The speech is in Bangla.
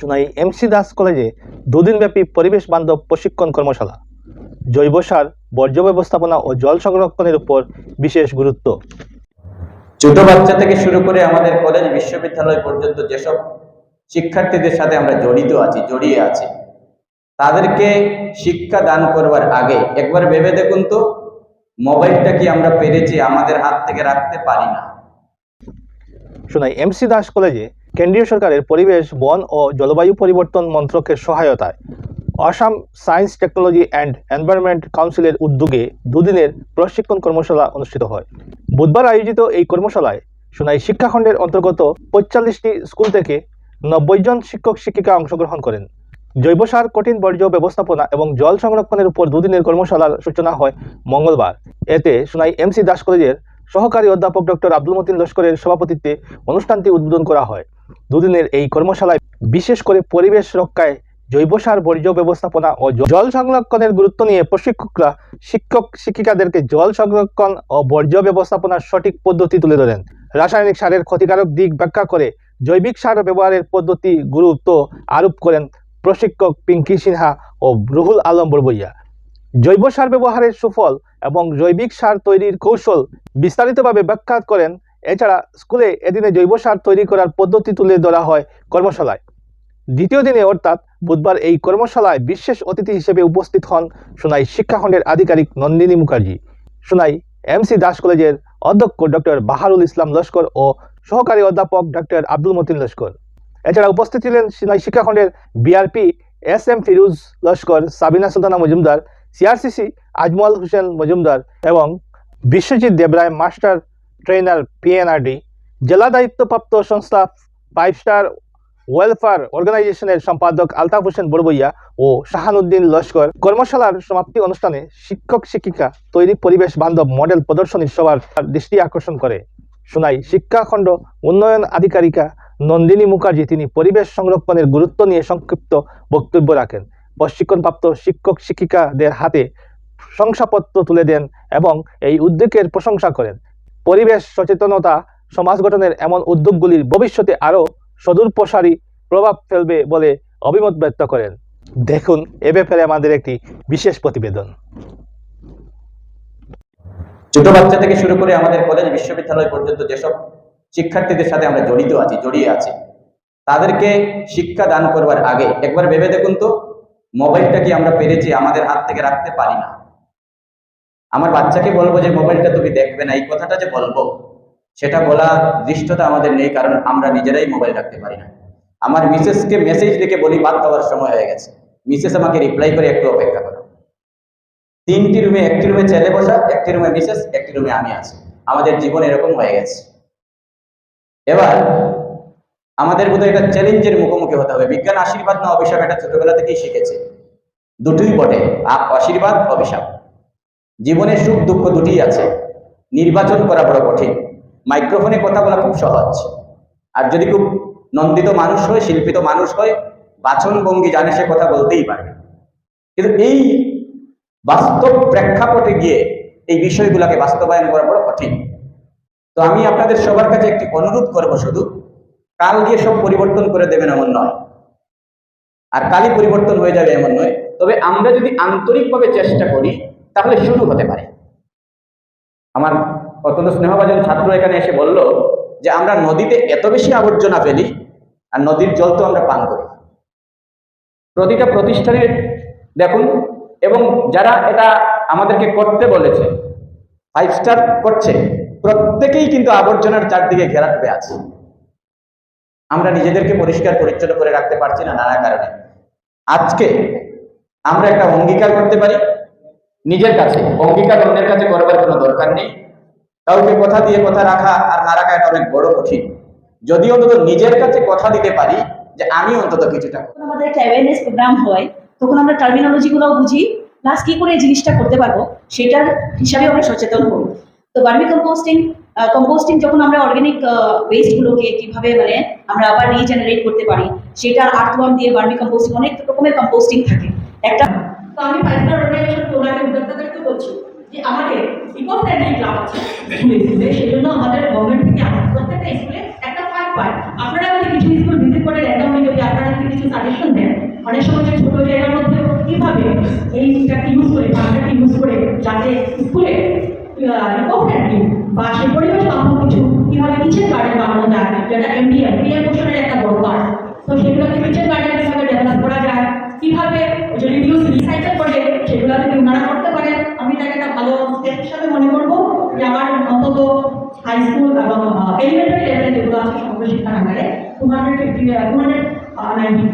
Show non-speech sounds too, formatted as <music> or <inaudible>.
সোনাই এমসি দাস কলেজে দুদিনব্যাপী পরিবেশ বান্ধব প্রশিক্ষণ কর্মশালা। জৈব সার বর্জ্য ব্যবস্থাপনা ও জল সংরক্ষণের উপর বিশেষ গুরুত্ব। ছোট বাচ্চা থেকে শুরু করে আমাদের কলেজ বিশ্ববিদ্যালয় পর্যন্ত যেসব শিক্ষার্থীদের সাথে আমরা জড়িত আছি জড়িয়ে আছি তাদেরকে শিক্ষা দান করবার আগে একবার ভেবে দেখুন তো মোবাইলটা কি আমরা পেরেছি আমাদের হাত থেকে রাখতে পারি না। শোনাই এমসি দাস কলেজে কেন্দ্রীয় সরকারের পরিবেশ, বন ও জলবায়ু পরিবর্তন মন্ত্রকের সহায়তায় Assam science technology and environment কাউন্সিলের উদ্যোগে দুদিনের প্রশিক্ষণ কর্মশালা অনুষ্ঠিত হয়। বুধবার আয়োজিত এই কর্মশালায় সোনাই শিক্ষাখণ্ডের অন্তর্গত পঁয়তাল্লিশটি স্কুল থেকে নব্বই জন শিক্ষক শিক্ষিকা অংশগ্রহণ করেন। জৈব সার, কঠিন বর্জ্য ব্যবস্থাপনা এবং জল সংরক্ষণের উপর দুদিনের কর্মশালার সূচনা হয় মঙ্গলবার। এতে সোনাই এমসি দাস কলেজের সহকারী অধ্যাপক ডক্টর আব্দুল মতিন লস্করের সভাপতিত্বে অনুষ্ঠানটি উদ্বোধন করা হয়। দুদিনের এই কর্মশালায় বিশেষ করে পরিবেশ রক্ষায় জৈব সার, বর্জ্য ব্যবস্থাপনা ও জল সংরক্ষণের গুরুত্ব নিয়ে প্রশিক্ষকরা শিক্ষক, শিক্ষিকাদেরকে জল সংরক্ষণ ও বর্জ্য ব্যবস্থাপনার সঠিক পদ্ধতি তুলে ধরেন। রাসায়নিক সারের ক্ষতিকারক দিক ব্যাখ্যা করে জৈবিক সার ব্যবহারের পদ্ধতি গুরুত্ব আরোপ করেন প্রশিক্ষক পিঙ্কি সিনহা ও রুহুল আলম বড়বইয়া জৈব সার ব্যবহারের সুফল এবং জৈবিক সার তৈরির কৌশল বিস্তারিতভাবে ব্যাখ্যা করেন এছাড়া স্কুলে এদিনে জৈব সার তৈরি করার পদ্ধতি তুলে ধরা হয় কর্মশালায়। দ্বিতীয় দিনে অর্থাৎ বুধবার এই কর্মশালায় বিশেষ অতিথি হিসেবে উপস্থিত হন সোনাই শিক্ষাখণ্ডের আধিকারিক নন্দিনী মুখার্জি, সোনাই এমসি দাস কলেজের অধ্যক্ষ ডক্টর বাহারুল ইসলাম লস্কর ও সহকারী অধ্যাপক ডক্টর আব্দুল মতিন লস্কর। এছাড়া উপস্থিত ছিলেন Sonai শিক্ষাখণ্ডের BRP S M Firuz Laskar, Sabina Sultana Majumdar CRCC Ajmal Hossain Majumdar এবং Biswajit Debroy master trainer PNRD জেলা দায়িত্বপ্রাপ্ত সংস্থা ফাইভ স্টার ওয়েলফেয়ার অর্গানাইজেশনের সম্পাদক আলতাফ হোসেন বড়বইয়া ও শাহানুদ্দিন লস্কর কর্মশালার সমাপ্তি অনুষ্ঠানে শিক্ষক শিক্ষিকা, তৈরি পরিবেশ বান্ধব মডেল প্রদর্শনী সবার দৃষ্টি আকর্ষণ করে। শোনাই শিক্ষাখণ্ড, উন্নয়ন আধিকারিকা নন্দিনী মুখার্জি, তিনি পরিবেশ সংরক্ষণের গুরুত্ব নিয়ে সংক্ষিপ্ত বক্তব্য রাখেন। প্রশিক্ষণপ্রাপ্ত শিক্ষক শিক্ষিকাদের হাতে শংসাপত্র তুলে দেন এবং এই উদ্যোগের প্রশংসা করেন। পরিবেশ সচেতনতা সমাজ গঠনের এমন উদ্যোগগুলির ভবিষ্যতে আরও সদূর প্রসারী প্রভাব ফেলবে বলে অভিমত ব্যক্ত করেন। দেখুন, এ ব্যাপারে আমাদের একটি বিশেষ প্রতিবেদন। ছোট বাচ্চা থেকে শুরু করে আমাদের কলেজ, বিশ্ববিদ্যালয় পর্যন্ত যেসব শিক্ষার্থীদের সাথে আমরা জড়িত আছি, জড়িয়ে আছি, তাদেরকে শিক্ষা দান করবার আগে, একবার ভেবে দেখুন তো, মোবাইলটা কি আমরা পেরেছি, আমাদের হাত থেকে রাখতে পারি না। আমার বাচ্চাকে বলব যে, মোবাইলটা তুমি দেখবে না। এই কথাটা যে বলব, সেটা বলা দৃষ্টতা আমাদের নেই, কারণ আমরা নিজেরাই মোবাইল রাখতে পারি না। আমার মিসেসকে মেসেজ দেখে বলি, বাদ দেওয়ার সময় হয়ে গেছে। মিসেস আমাকে রিপ্লাই করে, একটু অপেক্ষা করো। তিনটি রুমে, একটি রুমে ছেলে বসা, একটি রুমে মিসেস, একটি রুমে আমি আছি। আমাদের জীবন এরকম হয়ে গেছে। এবার, আমাদের বোধহয় একটা চ্যালেঞ্জের মুখোমুখি হতে হবে। বিজ্ঞান আশীর্বাদ না, অভিশাপ, এটা ছোটবেলা থেকেই শিখেছে। দুটোই বটে আশীর্বাদ, অভিশাপ। জীবনের সুখ, দুঃখ দুটিই আছে। নির্বাচন করা বড় কঠিন। মাইক্রোফোনে কথা বলা খুব সহজ। আর যদি খুব নন্দিত মানুষ হয়, শিল্পিত মানুষ হয় বাচন ভঙ্গি জানে সে কথা বলতেই পারবে কিন্তু এই বাস্তব প্রেক্ষাপটে গিয়ে এই বিষয়গুলোকে বাস্তবায়ন করা বড় কঠিন। তো আমি আপনাদের সবার কাছে একটি অনুরোধ করব শুধু, কাল গিয়ে সব পরিবর্তন করে দেবেন এমন নয়। আর কালই পরিবর্তন হয়ে যাবে এমন নয়। তবে আমরা যদি আন্তরিকভাবে চেষ্টা করি তাহলে শুরু হতে পারে। আমার অত্যন্ত স্নেহভাজন ছাত্র এখানে এসে বলল যে, আমরা নদীতে এত বেশি আবর্জনা ফেলি আর নদীর জল তো আমরা পান করি। প্রতিটা প্রতিষ্ঠানের দেখুন, এবং যারা এটা আমাদেরকে করতে বলেছে ফাইভ স্টার করছে, প্রত্যেকেই কিন্তু আবর্জনার চারদিকে ঘেরা ঘেরাটবে আছে। আমরা নিজেদেরকে পরিষ্কার পরিচ্ছন্ন করে রাখতে পারছি না নানা কারণে। আজকে আমরা একটা অঙ্গীকার করতে পারি নিজের কাছে অঙ্গীকার অন্যের কাছে করবার কোনো দরকার নেই। কাউকে কথা দিয়ে কথা রাখা আর না রাখা এটা অনেক বড় কঠিন। যদি অন্তত নিজের কাছে কথা দিতে পারি যে আমি অন্তত কিছুটা আমাদের একটা অ্যাওয়ারনেস প্রোগ্রাম হয়, তখন আমরা টার্মিনোলজিগুলোও বুঝি প্লাস কি করে এই জিনিসটা করতে পারব, সেটার হিসাবে আমরা সচেতন হই তো বার্মি কম্পোস্টিং কম্পোস্টিং যখন আমরা অর্গানিক ওয়েস্টগুলোকে কীভাবে মানে আমরা আবার রিজেনারেট করতে পারি সেটা আর্থওয়ার্ম দিয়ে বার্মি কম্পোস্টিং অনেক রকমের কম্পোস্টিং থাকে। একটা তো আমি ফাইনাল অর্গানাইজেশন উদ্যোক্তাদেরকে বলছি যে আমাদের ইকো ফ্রেন্ডলি ক্লাব আছে। স্কুলে <laughs> সেই জন্য আমাদের গভর্নমেন্ট থেকে আমাদের প্রত্যেকটা স্কুলে একটা পায় আপনারা যদি কিছু স্কুল ভিজিট করে র্যান্ডমলি যদি আপনারা যদি কিছু অনেক সময় যে ছোট জায়গার মধ্যে কীভাবে এইটাকে ইউজ করে বাংলাটাকে ইউজ করে যাতে স্কুলে ইম্পর্টেন্টলি বা সেই পরিবেশ বান্ধব কিছু কীভাবে কিচেন গার্ডেন বানানো যায় যেটা এমডিএম পিএম পোষণের একটা বড় পার্ট তো সেগুলোকে কিচেন গার্ডেন কীভাবে ডেভেলপ করা যায় কীভাবে যে রিডিউস রিসাইকেল করে সেগুলো যদি ওনারা করতে পারে, আমি তাকে একটা ভালো স্টেপ হিসাবে মনে করব যে আমার অন্তত হাই স্কুল এবং এলিমেন্টারি লেভেলে যেগুলো আছে, সমগ্র শিক্ষা নাগারে two hundred fifty two hundred ninety